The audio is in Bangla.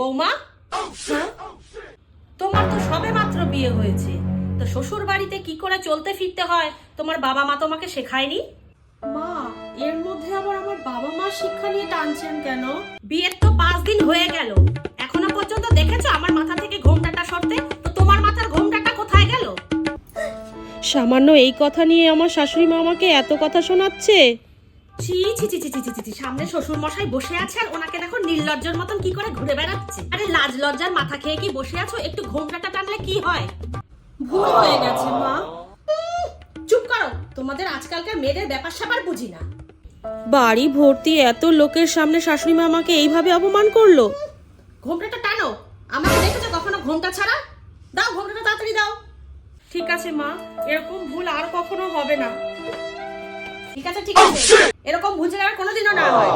বৌমা? হ্যাঁ? তোমার তো সবে মাত্র বিয়ে হয়েছে। তো শ্বশুর বাড়িতে কি করে চলতে ফিরতে হয়? তোমার বাবা মা তোমাকে শেখায়নি? মা এর মধ্যে আবার আমার বাবা মা শিক্ষা নিয়ে টানছেন কেন? বিয়ের তো পাঁচ দিন হয়ে গেল। এখনও পর্যন্ত দেখেছ আমার মাথা থেকে ঘোমটাটা সরতে? তো তোমার মাথার ঘোমটাটা কোথায় গেল? সামান্য এই কথা নিয়ে আমার শাশুড়ি মা আমাকে এত কথা শোনাচ্ছে। ছি ছি ছি ছি ছি ছি, ছি সামনে শ্বশুর মশাই বসে আছে আর ওনাকে দেখো নির্লজ্জের মতন কি করে ঘুরে বেড়াচ্ছে। আরে লাজ লজ্জার মাথা খেয়ে কি বসে আছো? একটু ঘোমটাটা টানলে কি হয়? ভুল হয়ে গেছে মা। চুপ করো তোমাদের আজকালকার মেয়েদের ব্যাপার স্যাপার বুঝি না। বাড়ি ভর্তি এত লোকের সামনে শাশুড়ি মা আমাকে এইভাবে অপমান করল? ঘোমটাটা টানো। আমাকে দেখেছ কখনো ঘোমটা ছাড়া? দাও ঘোমটাটা তাড়াতাড়ি দাও। ঠিক আছে মা। এরকম ভুল আর কখনো হবে না। ঠিক আছে ঠিক আছে। এরকম ভুল যেন আর কোনোদিনও না হয়।